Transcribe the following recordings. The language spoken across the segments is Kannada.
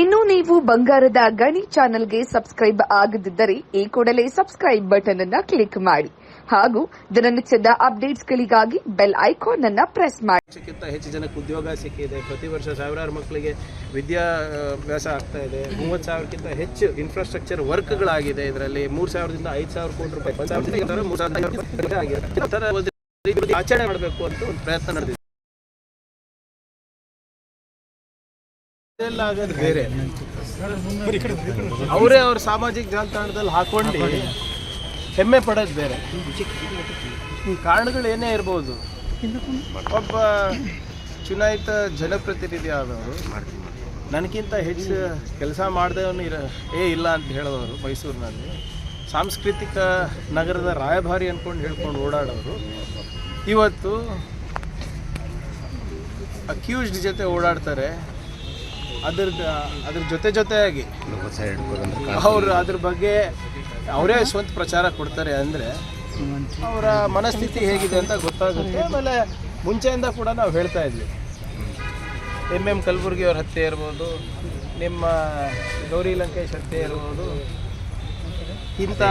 ಇನ್ನು ನೀವು ಬಂಗಾರದ ಗಣಿ ಚಾನೆಲ್ಗೆ ಸಬ್ಸ್ಕ್ರೈಬ್ ಆಗದಿದ್ದರೆ ಈ ಕೂಡಲೇ ಸಬ್ಸ್ಕ್ರೈಬ್ ಬಟನ್ ಅನ್ನು ಕ್ಲಿಕ್ ಮಾಡಿ. ಹಾಗೂ ದಿನನಿತ್ಯದ ಅಪ್ಡೇಟ್ಸ್ಗಳಿಗಾಗಿ ಬೆಲ್ ಐಕಾನ್ ಅನ್ನು ಪ್ರೆಸ್ ಮಾಡಿ. ಲಕ್ಷಕ್ಕಿಂತ ಹೆಚ್ಚು ಜನಕ್ಕೆ ಉದ್ಯೋಗ ಸಿಕ್ಕಿದೆ. ಪ್ರತಿ ವರ್ಷ ಸಾವಿರಾರು ಮಕ್ಕಳಿಗೆ ವಿದ್ಯಾಭ್ಯಾಸ ಆಗ್ತಾ ಇದೆ. ಮೂವತ್ತು ಸಾವಿರಕ್ಕಿಂತ ಹೆಚ್ಚು ಇನ್ಫ್ರಾಸ್ಟ್ರಕ್ಚರ್ ವರ್ಕ್ಗಳಾಗಿದೆ ಇದರಲ್ಲಿ. ಮೂರು ಸಾವಿರದಿಂದ ಐದು ಸಾವಿರ ಕೋಟಿ ರೂಪಾಯಿ. ಆಚರಣೆ ಮಾಡಬೇಕು ಅಂತ ಒಂದು ಪ್ರಯತ್ನ ನಡೆದಿದೆ. ಆಗೋದು ಬೇರೆ. ಅವರೇ ಅವ್ರ ಸಾಮಾಜಿಕ ಜಾಲತಾಣದಲ್ಲಿ ಹಾಕೊಂಡು ಹೆಮ್ಮೆ ಪಡೋದು ಬೇರೆ. ಕಾರಣಗಳು ಏನೇ ಇರ್ಬೋದು. ಒಬ್ಬ ಚುನಾಯಿತ ಜನಪ್ರತಿನಿಧಿ ಆದವರು, ನನಗಿಂತ ಹೆಚ್ಚು ಕೆಲಸ ಮಾಡಿದವನು ಇರ, ಏ ಇಲ್ಲ ಅಂತ ಹೇಳೋರು ಮೈಸೂರಿನಲ್ಲಿ, ಸಾಂಸ್ಕೃತಿಕ ನಗರದ ರಾಯಭಾರಿ ಅಂದ್ಕೊಂಡು ಹೇಳ್ಕೊಂಡು ಓಡಾಡೋರು, ಇವತ್ತು ಅಕ್ಯೂಸ್ಡ್ ಜೊತೆ ಓಡಾಡ್ತಾರೆ. ಅದ್ರದ್ದು ಅದ್ರ ಜೊತೆ ಜೊತೆಯಾಗಿ ಅವರು ಅದ್ರ ಬಗ್ಗೆ ಅವರೇ ಸ್ವಂತ ಪ್ರಚಾರ ಕೊಡ್ತಾರೆ ಅಂದರೆ ಅವರ ಮನಸ್ಥಿತಿ ಹೇಗಿದೆ ಅಂತ ಗೊತ್ತಾಗುತ್ತೆ. ಆಮೇಲೆ ಮುಂಚೆಯಿಂದ ಕೂಡ ನಾವು ಹೇಳ್ತಾ ಇದ್ವಿ. ಎಂ ಎಂ ಕಲಬುರ್ಗಿ ಅವ್ರ ಹತ್ಯೆ ಇರ್ಬೋದು, ನಿಮ್ಮ ಗೌರಿ ಲಂಕೇಶ್ ಹತ್ಯೆ ಇರ್ಬೋದು, ಇಂಥ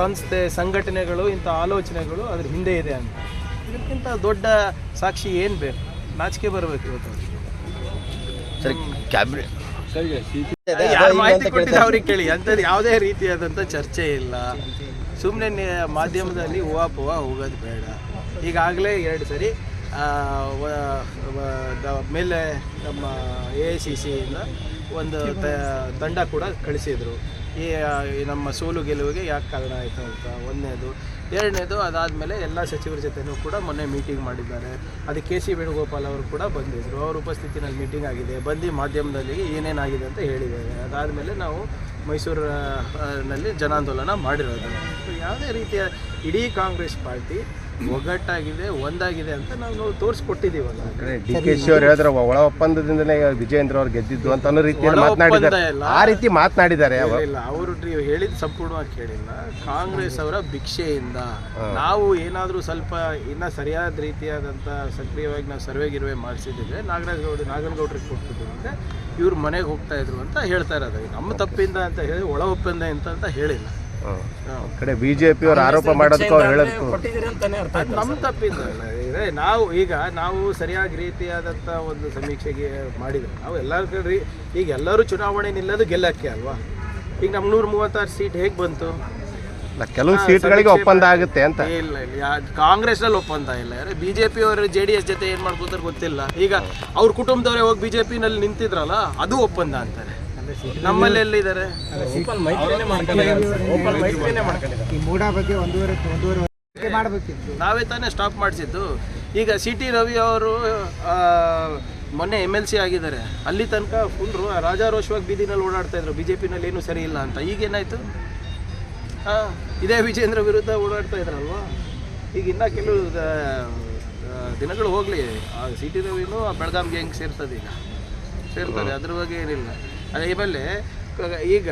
ಸಂಸ್ಥೆ, ಸಂಘಟನೆಗಳು, ಇಂಥ ಆಲೋಚನೆಗಳು ಅದ್ರ ಹಿಂದೆ ಇದೆ ಅಂತ. ಇದಕ್ಕಿಂತ ದೊಡ್ಡ ಸಾಕ್ಷಿ ಏನು ಬೇಕು? ನಾಚಿಕೆ ಬರಬೇಕು ಇವತ್ತು. ಸರಿ ಕ್ಯಾಬಿನೆಟ್ ಯಾರು ಮಾಹಿತಿ ಕೊಟ್ಟಿದ್ದು ಅವ್ರಿಗೆ ಕೇಳಿ. ಅಂಥದ್ದು ಯಾವುದೇ ರೀತಿಯಾದಂತ ಚರ್ಚೆ ಇಲ್ಲ. ಸುಮ್ಮನೆ ಮಾಧ್ಯಮದಲ್ಲಿ ಹೂವಾಪುವ ಹೋಗೋದು ಬೇಡ. ಈಗಾಗಲೇ ಎರಡು ಸರಿ ಆ, ವ- ವ- ಮೇಲೆ ನಮ್ಮ ಎ ಐ ಸಿ ಸಿಯಿಂದ ಒಂದು ತಂಡ ಕೂಡ ಕಳಿಸಿದರು. ಈ ನಮ್ಮ ಸೋಲು ಗೆಲುವಿಗೆ ಯಾಕೆ ಕಾರಣ ಆಯಿತು ಅಂತ. ಒಂದನೇದು. ಎರಡನೇದು ಅದಾದಮೇಲೆ ಎಲ್ಲ ಸಚಿವರ ಜೊತೆನೂ ಕೂಡ ಮೊನ್ನೆ ಮೀಟಿಂಗ್ ಮಾಡಿದ್ದಾರೆ. ಅದು ಕೆ ಸಿ ವೇಣುಗೋಪಾಲ್ ಅವರು ಕೂಡ ಬಂದಿದ್ದರು ಅವ್ರ ಉಪಸ್ಥಿತಿನಲ್ಲಿ ಮೀಟಿಂಗ್ ಆಗಿದೆ. ಬಂದು ಮಾಧ್ಯಮದಲ್ಲಿ ಏನೇನಾಗಿದೆ ಅಂತ ಹೇಳಿದ್ದಾರೆ. ಅದಾದಮೇಲೆ ನಾವು ಮೈಸೂರಿನಲ್ಲಿ ಜನಾಂದೋಲನ ಮಾಡಿರೋದು. ಯಾವುದೇ ರೀತಿಯ ಇಡೀ ಕಾಂಗ್ರೆಸ್ ಪಾರ್ಟಿ ಒಗ್ಗಟ್ಟಾಗಿದೆ ಒಂದಾಗಿದೆ ಅಂತ ನಾವು ತೋರಿಸ್ಕೊಟ್ಟಿದ್ದೀವಲ್ಲ. ಡಿ ಕೆ ಶಿ ಅವ್ರು ಹೇಳಿದ್ರೆ ಒಳ ಒಪ್ಪಂದದಿಂದಲೇ ವಿಜಯೇಂದ್ರ ಅವ್ರು ಗೆದ್ದಿದ್ದು ಅಂತ ಅನ್ನೋ ರೀತಿಯಲ್ಲಿ ಮಾತನಾಡಿದ್ದಾರೆ. ಆ ರೀತಿ ಮಾತನಾಡಿದ್ದಾರೆ ಇಲ್ಲ, ಅವರು ನೀವು ಹೇಳಿದ ಸಂಪೂರ್ಣವಾಗಿ ಕೇಳಿಲ್ಲ. ಕಾಂಗ್ರೆಸ್ ಅವರ ಭಿಕ್ಷೆಯಿಂದ ನಾವು ಏನಾದರೂ ಸ್ವಲ್ಪ ಇನ್ನ ಸರಿಯಾದ ರೀತಿಯಾದಂಥ ಸಕ್ರಿಯವಾಗಿ ನಾವು ಸರ್ವೆ ಗಿರ್ವೆ ಮಾಡಿಸಿದ್ರೆ ನಾಗರಾಜ್ ಗೌಡ ನಾಗನಗೌಡ್ರಿಗೆ ಕೊಟ್ಬಿಟ್ಟು ಅಂತ ಇವ್ರು ಮನೆಗೆ ಹೋಗ್ತಾ ಇದ್ರು ಅಂತ ಹೇಳ್ತಾ ಇರೋದು. ನಮ್ಮ ತಪ್ಪಿಂದ ಅಂತ ಹೇಳಿ ಒಳ ಒಪ್ಪಂದ ಅಂತ ಅಂತ ಹೇಳಿಲ್ಲ. ಕಡೆ ಬಿಜೆಪಿ ಅವರು ಆರೋಪ ಮಾಡೋದಕ್ಕೆ ಅವ್ರು ಹೇಳೋದಕ್ಕೂ ನಮ್ ನಮ್ಮ. ಇದೆ ನಾವು ಈಗ ನಾವು ಸರಿಯಾಗಿ ರೀತಿಯಾದಂತ ಒಂದು ಸಮೀಕ್ಷೆಗೆ ಮಾಡಿದ್ರೆ ನಾವು ಎಲ್ಲರೂ ಕಡೆ ಈಗ ಎಲ್ಲರೂ ಚುನಾವಣೆ ನಿಲ್ಲೋದು ಗೆಲ್ಲಕ್ಕೆ ಅಲ್ವಾ? ಈಗ ನಮ್ಮ ನೂರ ಮೂವತ್ತಾರು ಸೀಟ್ ಹೇಗೆ ಬಂತು? ಕೆಲವು ಸೀಟ್ಗಳಿಗೆ ಒಪ್ಪಂದ ಆಗುತ್ತೆ ಅಂತ. ಇಲ್ಲ ಇಲ್ಲ ಕಾಂಗ್ರೆಸ್ ಕಾಂಗ್ರೆಸ್ನಲ್ಲಿ ಒಪ್ಪಂದ ಇಲ್ಲ. ಬಿ ಜೆ ಪಿ ಅವರು ಜೆ ಡಿ ಎಸ್ ಜೊತೆ ಏನ್ ಮಾಡ್ಕೋತಾರೆ ಗೊತ್ತಿಲ್ಲ. ಈಗ ಅವ್ರ ಕುಟುಂಬದವರೇ ಹೋಗಿ ಬಿ ಜೆ ಪಿನಲ್ಲಿ ನಿಂತಿದ್ರಲ್ಲ ಅದು ಒಪ್ಪಂದ ಅಂತಾರೆ. ನಮ್ಮಲ್ಲಿ ಎಲ್ಲಿದ್ದಾರೆ ಈ ಮೂಡ ಬಗ್ಗೆ ಒಂದೂವರೆ ಒಂದೂವರೆ ವರ್ಷಕ್ಕೆ ಮಾಡಬೇಕಿತ್ತು. ನಾವೇ ತಾನೇ ಸ್ಟಾಪ್ ಮಾಡಿಸಿದ್ದು. ಈಗ ಸಿ ಟಿ ರವಿ ಅವರು ಆ, ಮೊನ್ನೆ ಎಂ ಎಲ್ ಸಿ ಆಗಿದ್ದಾರೆ. ಅಲ್ಲಿ ತನಕ ಫುಲ್ರು ರಾಜಾರೋಷವಾಗಿ ಬೀದಿನಲ್ಲಿ ಓಡಾಡ್ತಾ ಇದ್ರು. ಬಿ ಜೆ ಪಿನಲ್ಲಿ ಏನೂ ಸರಿ ಇಲ್ಲ ಅಂತ. ಈಗೇನಾಯಿತು ಹಾಂ ಇದೇ ವಿಜೇಂದ್ರ ವಿರುದ್ಧ ಓಡಾಡ್ತಾ ಇದ್ರಲ್ವಾ? ಈಗ ಇನ್ನೂ ಕೆಲವು ಆ, ಆ, ದಿನಗಳು ಹೋಗಲಿ. ಸಿ ಟಿ ರವಿನೂ ಆ ಬೆಳಗಾಂ ಗ್ಯಾಂಗ್ ಸೇರ್ತದೆ ಈಗ? ಸೇರ್ತಾರೆ ಅದ್ರ ಬಗ್ಗೆ ಏನಿಲ್ಲ. ಅದೇ ಆಮೇಲೆ ಈಗ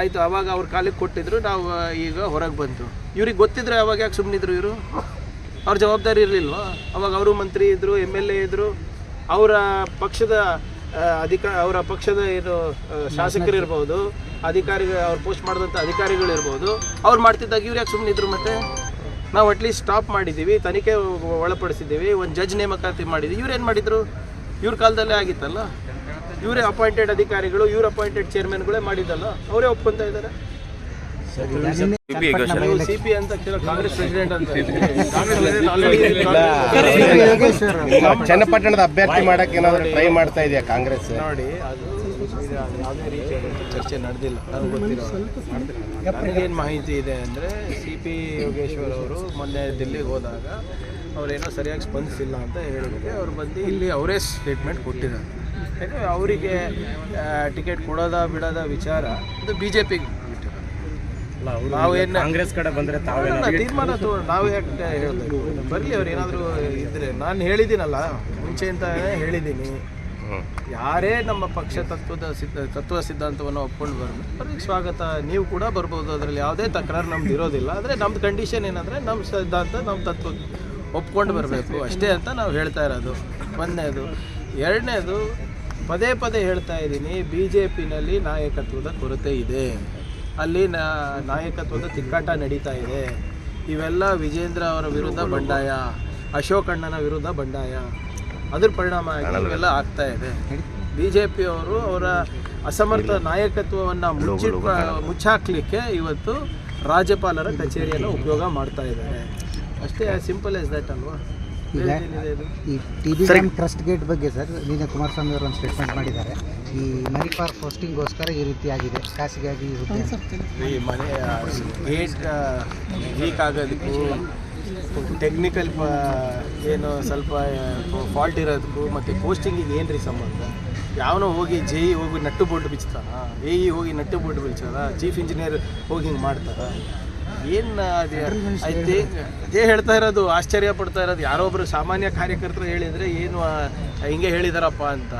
ಆಯಿತು ಅವಾಗ ಅವ್ರ ಕಾಲಿಗೆ ಕೊಟ್ಟಿದ್ರು ನಾವು ಈಗ ಹೊರಗೆ ಬಂತು. ಇವ್ರಿಗೆ ಗೊತ್ತಿದ್ರೆ ಅವಾಗ ಯಾಕೆ ಸುಮ್ಮನಿದ್ರು ಇವರು? ಅವ್ರ ಜವಾಬ್ದಾರಿ ಇರಲಿಲ್ವಾ? ಅವಾಗ ಅವರು ಮಂತ್ರಿ ಇದ್ದರು ಎಂ ಎಲ್ ಎ ಇದ್ದರು ಅವರ ಪಕ್ಷದ ಅಧಿಕಾರ ಅಧಿಕ ಅವರ ಪಕ್ಷದ ಏನು ಶಾಸಕರು ಇರ್ಬೋದು ಅಧಿಕಾರಿಗಳು ಅವ್ರು ಪೋಸ್ಟ್ ಮಾಡಿದಂಥ ಅಧಿಕಾರಿಗಳು ಇರ್ಬೋದು ಅವ್ರು ಮಾಡ್ತಿದ್ದಾಗ ಇವ್ರು ಯಾಕೆ ಸುಮ್ಮನಿದ್ರು ಮತ್ತೆ? ನಾವು ಅಟ್ಲೀಸ್ಟ್ ಸ್ಟಾಪ್ ಮಾಡಿದ್ದೀವಿ ತನಿಖೆ ಒಳಪಡಿಸಿದ್ದೀವಿ ಒಂದು ಜಡ್ಜ್ ನೇಮಕಾತಿ ಮಾಡಿದ್ದೀವಿ ಇವ್ರು ಏನು ಮಾಡಿದ್ರು? ಇವ್ರ ಕಾಲದಲ್ಲೇ ಆಗಿತ್ತಲ್ಲ? ಇವರೇ ಅಪಾಯಿಂಟೆಡ್ ಅಧಿಕಾರಿಗಳು ಇವ್ರ ಅಪಾಯಿಂಟೆಡ್ ಚೇರ್ಮನ್ಗಳೇ ಮಾಡಿದ್ದಲ್ಲ ಅವರೇ ಒಪ್ಕೊಂತ ಇದ್ದಾರೆ? ನೀವು ಸಿ ಪಿ ಅಂತ ಕಾಂಗ್ರೆಸ್ ಪ್ರೆಸಿಡೆಂಟ್ ಅಂತ. ಚನ್ನಪಟ್ಟಣದ ಅಭ್ಯರ್ಥಿ ಮಾಡಕ್ಕೆ ಏನಾದ್ರು ಟ್ರೈ ಮಾಡ್ತಾ ಇದೆಯಾ ಕಾಂಗ್ರೆಸ್? ನೋಡಿ ಅದು ಯಾವುದೇ ರೀತಿಯಾದಂಥ ಚರ್ಚೆ ನಡೆದಿಲ್ಲ. ನನಗೆ ಗೊತ್ತಿರೋ ನನಗೇನು ಮಾಹಿತಿ ಇದೆ ಅಂದರೆ ಸಿ ಪಿ ಯೋಗೇಶ್ವರ್ ಅವರು ಮೊನ್ನೆ ದಿಲ್ಲಿಗೆ ಹೋದಾಗ ಅವರೇನೋ ಸರಿಯಾಗಿ ಸ್ಪಂದಿಸಿಲ್ಲ ಅಂತ ಹೇಳಿದ್ರೆ. ಅವ್ರು ಬಂದು ಇಲ್ಲಿ ಅವರೇ ಸ್ಟೇಟ್ಮೆಂಟ್ ಕೊಟ್ಟಿದ್ದಾರೆ. ಯಾಕಂದರೆ ಅವರಿಗೆ ಟಿಕೆಟ್ ಕೊಡೋದ ಬಿಡೋದ ವಿಚಾರ ಅದು ಬಿ ಜೆ ಪಿಗೆ ನಾವು ಏನು ಕಾಂಗ್ರೆಸ್ ಕಡೆ ಬಂದರೆ ತೀರ್ಮಾನ ತಗೋ ನಾವು ಯಾಕೆ ಹೇಳಬೇಕು ಬರಲಿ ಅವ್ರು ಏನಾದರೂ ಇದ್ರೆ. ನಾನು ಹೇಳಿದ್ದೀನಲ್ಲ ಮುಂಚೆಯಿಂದ ಹೇಳಿದ್ದೀನಿ. ಯಾರೇ ನಮ್ಮ ಪಕ್ಷ ತತ್ವದ ಸಿದ್ಧ ತತ್ವ ಸಿದ್ಧಾಂತವನ್ನು ಒಪ್ಕೊಂಡು ಬರಲಿ ಅವ್ರಿಗೆ ಸ್ವಾಗತ. ನೀವು ಕೂಡ ಬರ್ಬೋದು ಅದರಲ್ಲಿ ಯಾವುದೇ ತಕರಾರು ನಮ್ದು ಇರೋದಿಲ್ಲ. ಆದರೆ ನಮ್ಮದು ಕಂಡೀಷನ್ ಏನಂದರೆ ನಮ್ಮ ಸಿದ್ಧಾಂತ ನಮ್ಮ ತತ್ವ ಒಪ್ಕೊಂಡು ಬರಬೇಕು. ಅಷ್ಟೇ ಅಂತ ನಾವು ಹೇಳ್ತಾ ಇರೋದು. ಒಂದನೇದು. ಎರಡನೇದು ಪದೇ ಪದೇ ಹೇಳ್ತಾ ಇದ್ದೀನಿ ಬಿ ಜೆ ಪಿನಲ್ಲಿ ನಾಯಕತ್ವದ ಕೊರತೆ ಇದೆ. ಅಲ್ಲಿ ನಾ- ನಾಯಕತ್ವದ ತಿಕ್ಕಾಟ ನಡೀತಾ ಇದೆ. ಇವೆಲ್ಲ ವಿಜೇಂದ್ರ ಅವರ ವಿರುದ್ಧ ಬಂಡಾಯ ಅಶೋಕ್ ಅಣ್ಣನ ವಿರುದ್ಧ ಬಂಡಾಯ. ಅದ್ರ ಪರಿಣಾಮ ಆಗಿ ಇವೆಲ್ಲ ಆಗ್ತಾ ಇದೆ. ಬಿ ಜೆ ಪಿಯವರು ಅವರ ಅಸಮರ್ಥ ನಾಯಕತ್ವವನ್ನು ಮುಚ್ಚಿ ಮುಚ್ಚಾಕ್ಲಿಕ್ಕೆ ಇವತ್ತು ರಾಜ್ಯಪಾಲರ ಕಚೇರಿಯನ್ನು ಉಪಯೋಗ ಮಾಡ್ತಾ ಇದ್ದಾರೆ. ಅಷ್ಟೇ ಸಿಂಪಲ್ ಎಸ್ ದಟ್ ಅಲ್ವಾ? ಈಗ ಈ ಟಿ ಬಿ ಟ್ರಸ್ಟ್ ಗೇಟ್ ಬಗ್ಗೆ ಸರ್ ನಿನ್ನೆ ಕುಮಾರಸ್ವಾಮಿ ಅವರು ಒಂದು ಸ್ಟೇಟ್ಮೆಂಟ್ ಮಾಡಿದ್ದಾರೆ. ಈ ಮನಿ ಪಾರ್ಕ್ ಪೋಸ್ಟಿಂಗ್ಗೋಸ್ಕರ ಈ ರೀತಿ ಆಗಿದೆ. ಖಾಸಗಿಯಾಗಿ ಈ ಮನೆ ಗೇಟ್ ಲೀಕ್ ಆಗೋದಕ್ಕೂ ಟೆಕ್ನಿಕಲ್ ಏನು ಸ್ವಲ್ಪ ಫಾಲ್ಟ್ ಇರೋದಕ್ಕೂ ಮತ್ತು ಪೋಸ್ಟಿಂಗಿಗೆ ಏನು ರೀ ಸಂಬಂಧ? ಯಾವನೋ ಹೋಗಿ ಜೆ ಇ ಹೋಗಿ ನಟ್ಟು ಬೋರ್ಡ್ ಬಿಚ್ತಾರ ಎ ಇ ಹೋಗಿ ನಟ್ಟು ಬೋರ್ಡ್ ಬಿಚ್ಚಾರ ಚೀಫ್ ಇಂಜಿನಿಯರ್ ಹೋಗಿ ಹಿಂಗೆ ಮಾಡ್ತಾರ ಏನು ಅದೇ ಐತಿ? ಅದೇ ಹೇಳ್ತಾ ಇರೋದು ಆಶ್ಚರ್ಯ ಪಡ್ತಾ ಇರೋದು. ಯಾರೋ ಒಬ್ರು ಸಾಮಾನ್ಯ ಕಾರ್ಯಕರ್ತರು ಹೇಳಿದರೆ ಏನು ಹಿಂಗೆ ಹೇಳಿದಾರಪ್ಪ ಅಂತ.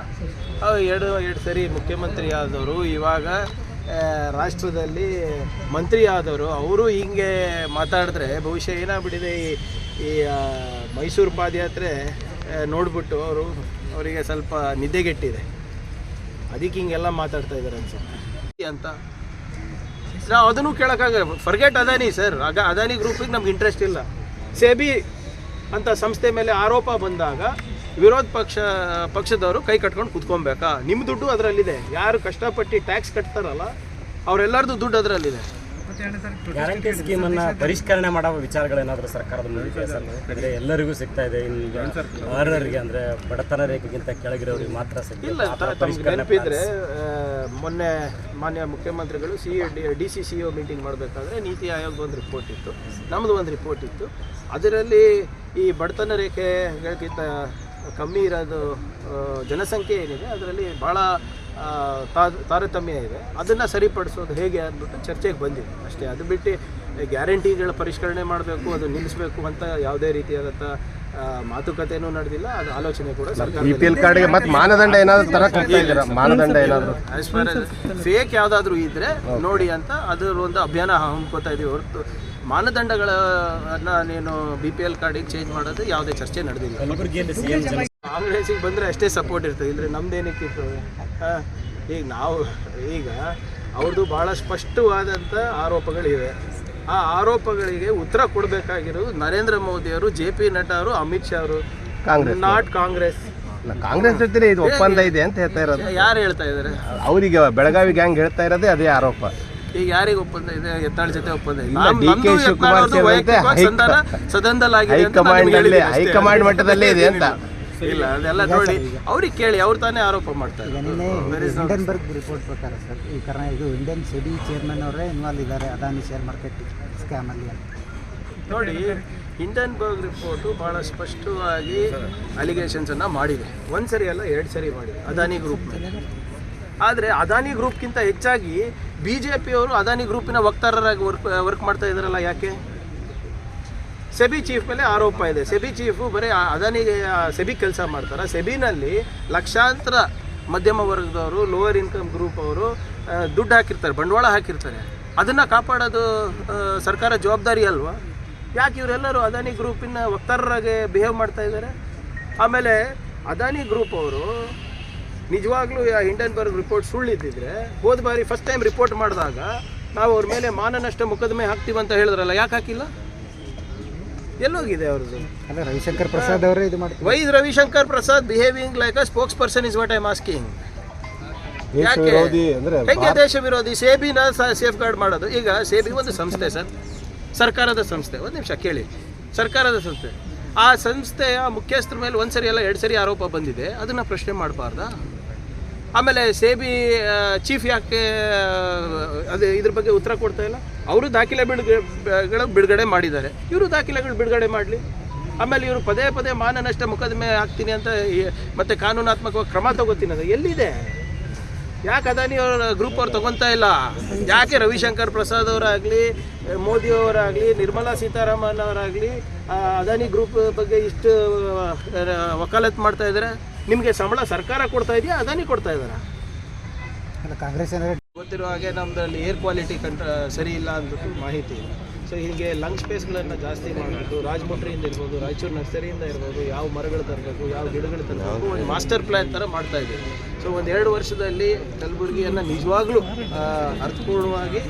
ಎರಡು ಎರಡು ಸರಿ ಮುಖ್ಯಮಂತ್ರಿ ಆದವರು ಇವಾಗ ರಾಷ್ಟ್ರದಲ್ಲಿ ಮಂತ್ರಿ ಆದವರು ಅವರು ಹಿಂಗೆ ಮಾತಾಡಿದ್ರೆ ಬಹುಶಃ ಏನಾಗ್ಬಿಟ್ಟಿದೆ ಈ ಈ ಮೈಸೂರು ಪಾದಯಾತ್ರೆ ನೋಡಿಬಿಟ್ಟು ನೋಡ್ಬಿಟ್ಟು ಅವರು ಅವರಿಗೆ ಸ್ವಲ್ಪ ನಿದ್ದೆಗೆಟ್ಟಿದೆ. ಅದಕ್ಕೆ ಹಿಂಗೆಲ್ಲ ಮಾತಾಡ್ತಾ ಇದ್ದಾರೆ ಅನ್ಸುತ್ತೆ. ಅಂತ. ನಾವು ಅದನ್ನು ಕೇಳೋಕ್ಕಾಗ ಫರ್ಗೆಟ್ ಅದಾನಿ ಸರ್ ಆಗ ಅದಾನಿ ಗ್ರೂಪಿಗೆ ನಮ್ಗೆ ಇಂಟ್ರೆಸ್ಟ್ ಇಲ್ಲ. ಸೆಬಿ ಅಂತ ಸಂಸ್ಥೆ ಮೇಲೆ ಆರೋಪ ಬಂದಾಗ ವಿರೋಧ ಪಕ್ಷ, ಪಕ್ಷದವರು ಕೈ ಕಟ್ಕೊಂಡು ಕುತ್ಕೊಬೇಕಾ ನಿಮ್ಮ ದುಡ್ಡು ಅದರಲ್ಲಿದೆ. ಯಾರು ಕಷ್ಟಪಟ್ಟು ಟ್ಯಾಕ್ಸ್ ಕಟ್ತಾರಲ್ಲ ಅವರೆಲ್ಲರದು ದುಡ್ಡು ಅದರಲ್ಲಿದೆ. ಗ್ಯಾರಂಟಿ ಸ್ಕೀಮ್ ಅನ್ನ ಪರಿಷ್ಕರಣೆ ಮಾಡೋ ವಿಚಾರಗಳೇನಾದ್ರೂ ಸರ್ಕಾರದ ಅಂದ್ರೆ ಎಲ್ಲರಿಗೂ ಸಿಗ್ತಾ ಇದೆ ಈಗ ಅರ್ಹರಿಗೆ ಅಂದ್ರೆ ಬಡತನ ರೇಖೆಗಿಂತ ಕೆಳಗಿರೋರಿಗೆ ಮಾತ್ರ ಸಿಗ್ತದೆ ಮೊನ್ನೆ ಮಾನ್ಯ ಮುಖ್ಯಮಂತ್ರಿಗಳು C D C C O meeting ಮಾಡಬೇಕಾದ್ರೆ ನೀತಿ ಆಯೋಗದ ಒಂದು ರಿಪೋರ್ಟ್ ಇತ್ತು. ನಮ್ಮದು ಒಂದು ರಿಪೋರ್ಟ್ ಇತ್ತು. ಅದರಲ್ಲಿ ಈ ಬಡತನ ರೇಖೆಗಳಿಗಿಂತ ಕಮ್ಮಿ ಇರೋದು ಜನಸಂಖ್ಯೆ ಏನಿದೆ ಅದರಲ್ಲಿ ಭಾಳ ತಾರತಮ್ಯ ಇದೆ. ಅದನ್ನು ಸರಿಪಡಿಸೋದು ಹೇಗೆ ಅಂದ್ಬಿಟ್ಟು ಚರ್ಚೆಗೆ ಬಂದಿದೆ ಅಷ್ಟೇ ಅದು ಬಿಟ್ಟು ಗ್ಯಾರಂಟಿಗಳ ಪರಿಷ್ಕರಣೆ ಮಾಡಬೇಕು ಅದು ನಿಲ್ಲಿಸಬೇಕು ಅಂತ ಯಾವುದೇ ರೀತಿಯಾದಂಥ ಮಾತುಕತೆನೂ ನಡೆದಿಲ್ಲ. ಅದು ಆಲೋಚನೆ ಕೂಡ ಸರ್ಕಾರ ಬಿ ಪಿ ಎಲ್ ಕಾರ್ಡ್ಗೆ ಮತ್ತೆ ಮಾನದಂಡ ಏನಾದ್ರು ತರಕ್ ಹೋಗ್ತಾ ಇದ್ದೀರಾ? ಮಾನದಂಡ ಏನಾದ್ರು? ಫೇಕ್ ಯಾವುದಾದ್ರೂ ಇದ್ರೆ ನೋಡಿ ಅಂತ ಅದ್ರ ಒಂದು ಅಭಿಯಾನ ಹಮ್ಕೋತಾ ಇದೀವಿ ಹೊರತು. ಮಾನದಂಡಗಳನ್ನ ನೀನು ಬಿ ಪಿ ಎಲ್ ಕಾರ್ಡಿಗೆ ಚೇಂಜ್ ಮಾಡೋದು ಯಾವುದೇ ಚರ್ಚೆ ನಡೆದಿಲ್ಲ. ಕಾಂಗ್ರೆಸ್ಸಿಗೆ ಬಂದರೆ ಅಷ್ಟೇ ಸಪೋರ್ಟ್ ಇರ್ತದೆ. ನಮ್ದು ನಮ್ದೇನಕ್ಕೆ ಆ, ಈಗ ನಾವು ಈಗ ಅವ್ರದ್ದು ಭಾಳ ಸ್ಪಷ್ಟವಾದಂಥ ಆರೋಪಗಳಿವೆ. ಆ ಆರೋಪಗಳಿಗೆ ಉತ್ತರ ಕೊಡಬೇಕಾಗಿರೋದು ನರೇಂದ್ರ ಮೋದಿಯವರು ಜೆ ಪಿ ನಡ್ಡಾ ಅವರು ಅಮಿತ್ ಶಾ ಅವರು. ಕಾಂಗ್ರೆಸ್ ನಾಟ್ ಕಾಂಗ್ರೆಸ್. ಕಾಂಗ್ರೆಸ್ ಜೊತೆ ಇದು ಒಪ್ಪಂದ ಇದೆ ಅಂತ ಹೇಳ್ತಾ ಇರೋದು. ಯಾರು ಹೇಳ್ತಾ ಇದ್ದಾರೆ? ಅವರಿಗೆ ಬೆಳಗಾವಿ ಗ್ಯಾಂಗ್ ಹೇಳ್ತಾ ಇರೋದೇ ಅದೇ ಆರೋಪ. ಈಗ ಯಾರಿಗೆ ಒಪ್ಪಂದ ಇದೆ? ಎತ್ತಾಳ ಜೊತೆ ಒಪ್ಪಂದ ಡಿ ಕೆ ಶಿವಕುಮಾರ್ ಸದನದಲ್ಲಿ ಸೇರಿದಂತೆ ಹೈ- ಹೈಕಮಾಂಡ್. ಹೈಕಮಾಂಡ್ ಮಟ್ಟದಲ್ಲೇ ಇದೆ ಅಂತ. ಇಲ್ಲ ಅದೆಲ್ಲ ನೋಡಿ ಅವ್ರಿಗೆ ಕೇಳಿ ಅವ್ರು ತಾನೇ ಆರೋಪ ಮಾಡ್ತಾರೆ ಹಿಂಡನ್ಬರ್ಗ್ ರಿಪೋರ್ಟ್ ಪ್ರಕಾರ ಸರ್ ಈ ಕಾರಣ ಇದು ಇಂಡಿಯನ್ ಸಿಡಿ ಚೇರ್ಮನ್ ಅವರೇ ಇನ್ವಾಲ್ವ್ ಇದ್ದಾರೆ ಅದಾನಿ ಶೇರ್ ಮಾರ್ಕೆಟ್ ಸ್ಕ್ಯಾಮಲ್ಲಿ ನೋಡಿ ಹಿಂಡನ್ಬರ್ಗ್ ರಿಪೋರ್ಟು ಭಾಳ ಸ್ಪಷ್ಟವಾಗಿ ಅಲಿಗೇಷನ್ಸ್ ಅನ್ನ ಮಾಡಿದೆ. ಒಂದು ಸರಿ ಅಲ್ಲ ಎರಡು ಸರಿ ಮಾಡಿದೆ ಅದಾನಿ ಗ್ರೂಪ್ ಆದರೆ ಅದಾನಿ ಗ್ರೂಪ್ಗಿಂತ ಹೆಚ್ಚಾಗಿ ಬಿ ಜೆ ಪಿಯವರು ಅದಾನಿ ಗ್ರೂಪಿನ ವಕ್ತಾರರಾಗಿ ವರ್ಕ್ ವರ್ಕ್ ಮಾಡ್ತಾ ಇದ್ದಾರಲ್ಲ ಯಾಕೆ? ಸೆಬಿ ಚೀಫ್ ಮೇಲೆ ಆರೋಪ ಇದೆ. ಸೆಬಿ ಚೀಫು ಬರೀ ಅದಾನಿ ಸೆಬಿ ಕೆಲಸ ಮಾಡ್ತಾರೆ? ಸೆಬಿನಲ್ಲಿ ಲಕ್ಷಾಂತರ ಮಧ್ಯಮ ವರ್ಗದವರು ಲೋವರ್ ಇನ್ಕಮ್ ಗ್ರೂಪ್ ಅವರು ದುಡ್ಡು ಹಾಕಿರ್ತಾರೆ, ಬಂಡವಾಳ ಹಾಕಿರ್ತಾರೆ. ಅದನ್ನು ಕಾಪಾಡೋದು ಸರ್ಕಾರ ಜವಾಬ್ದಾರಿ ಅಲ್ವಾ? ಯಾಕೆ ಇವರೆಲ್ಲರೂ ಅದಾನಿ ಗ್ರೂಪಿನ ವಕ್ತಾರರಾಗೆ ಬಿಹೇವ್ ಮಾಡ್ತಾ ಇದ್ದಾರೆ ಆಮೇಲೆ ಅದಾನಿ ಗ್ರೂಪ್ ಅವರು ನಿಜವಾಗ್ಲೂ ಹಿಂಡನ್ಬರ್ಗ್ ರಿಪೋರ್ಟ್ ಸುಳ್ಳಿದ್ದಿದ್ರೆ, ಹೋದ ಬಾರಿ ಫಸ್ಟ್ ಟೈಮ್ ರಿಪೋರ್ಟ್ ಮಾಡಿದಾಗ ನಾವು ಅವ್ರ ಮೇಲೆ ಮಾನನಷ್ಟ ಮೊಕದ್ದಮೆ ಹಾಕ್ತೀವಿ ಅಂತ ಹೇಳಿದ್ರಲ್ಲ, ಯಾಕೆ ಹಾಕಿಲ್ಲ? ಎಲ್ಲೋಗಿದೆ ಅವ್ರದ್ದು. ಅಲ್ಲ ರವಿಶಂಕರ್ ಪ್ರಸಾದ್ ಅವರೇ ಇದು ಮಾಡ್ತಾರೆ why Ravishankar Prasad behaving like a spokesperson is what I masking ಯಾಕೆ? ಹೆಂಗೆ ದೇಶ ವಿರೋಧಿ? ಸೇಬಿನ ಸೇಫ್ ಗಾರ್ಡ್ ಮಾಡೋದು. ಈಗ ಸೇಬಿ ಒಂದು ಸಂಸ್ಥೆ ಸರ್. ಸರ್ಕಾರದ ಸಂಸ್ಥೆ. ಒಂದು ನಿಮಿಷ ಕೇಳಿ. ಸರ್ಕಾರದ ಸಂಸ್ಥೆ. ಆ ಸಂಸ್ಥೆಯ ಮುಖ್ಯಸ್ಥರ ಮೇಲೆ ಒಂದು ಸರಿ ಎಲ್ಲ ಎರಡು ಸರಿ ಆರೋಪ ಬಂದಿದೆ. ಅದನ್ನು ಪ್ರಶ್ನೆ ಮಾಡಬಾರ್ದಾ? ಆಮೇಲೆ ಸೇಬಿ ಚೀಫ್ ಯಾಕೆ ಅದು ಇದ್ರ ಬಗ್ಗೆ ಉತ್ತರ ಕೊಡ್ತಾ ಇಲ್ಲ? ಅವರು ದಾಖಲೆ ಬಿಡುಗಡೆ ಬಿಡುಗಡೆ ಮಾಡಿದ್ದಾರೆ. ಇವರು ದಾಖಲೆಗಳು ಬಿಡುಗಡೆ ಮಾಡಲಿ. ಆಮೇಲೆ ಇವರು ಪದೇ ಪದೇ ಮಾನನಷ್ಟ ಮೊಕದ್ದಮೆ ಆಗ್ತೀನಿ ಅಂತ ಮತ್ತೆ ಕಾನೂನಾತ್ಮಕವಾಗಿ ಕ್ರಮ ತಗೋತೀನಿ ಅಂತ ಎಲ್ಲಿದೆ? ಯಾಕೆ ಅದಾನಿ ಅವರ ಗ್ರೂಪ್ ಅವ್ರು ತಗೊತಾ ಇಲ್ಲ? ಯಾಕೆ ರವಿಶಂಕರ್ ಪ್ರಸಾದ್ ಅವರಾಗಲಿ, ಮೋದಿ ಅವರಾಗಲಿ, ನಿರ್ಮಲಾ ಸೀತಾರಾಮನ್ ಅವರಾಗಲಿ ಅದಾನಿ ಗ್ರೂಪ್ ಬಗ್ಗೆ ಇಷ್ಟು ವಕಾಲತ್ತು ವಕಾಲತ್ ಮಾಡ್ತಾ ಇದ್ದಾರೆ ನಿಮಗೆ ಸಂಬಳ ಸರ್ಕಾರ ಕೊಡ್ತಾ ಇದೆಯಾ? ಅದಾನಿ ಕೊಡ್ತಾ ಇದ್ದಾರೆ ಕಾಂಗ್ರೆಸ್ ಗೊತ್ತಿರೋ ಹಾಗೆ ನಮ್ಮದ್ರಲ್ಲಿ ಏರ್ ಕ್ವಾಲಿಟಿ ಕಂಟ್ರ ಸರಿ ಇಲ್ಲ ಅಂದ್ಬಿಟ್ಟು ಮಾಹಿತಿ ಇದೆ ಸೊ ಹೀಗೆ ಲಂಗ್ ಸ್ಪೇಸ್ಗಳನ್ನು ಜಾಸ್ತಿ ಮಾಡಬೇಕು ರಾಜಮುಟ್ರಿಯಿಂದ ಇರ್ಬೋದು ರಾಯಚೂರು ನರ್ಸರಿಯಿಂದ ಇರ್ಬೋದು ಯಾವ ಮರಗಳು ತರಬೇಕು ಯಾವ ಗಿಡಗಳು ತರಬೇಕು ಒಂದು ಮಾಸ್ಟರ್ ಪ್ಲ್ಯಾನ್ ಥರ ಮಾಡ್ತಾ ಇದ್ದೀವಿ. ಸೊ ಒಂದು ಎರಡು ವರ್ಷದಲ್ಲಿ ಕಲಬುರಗಿಯನ್ನು ನಿಜವಾಗ್ಲೂ ಅರ್ಥಪೂರ್ಣವಾಗಿ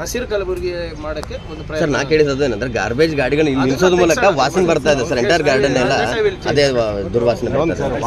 ಹಸಿರು ಕಲಬುರಗಿ ಮಾಡೋಕ್ಕೆ ಒಂದು ಸರ್ ಪ್ರಯತ್ನ ನಾ ಕೇಳಿದ್ದು ಏನಂದ್ರೆ ಗಾರ್ಬೇಜ್ ಗಾಡಿಗಳು ಇಲ್ಲಿ ನಿಲ್ಸೋದ್ ಮೂಲಕ ವಾಸನೆ ಬರ್ತಾ ಇದೆ ಸರ್ ಎಂಟೈರ್ ಗಾರ್ಡನ್ ಎಲ್ಲ ಅದೇ ದುರ್ವಾಸನೆ ಬರ್ತಾ ಇದೆ.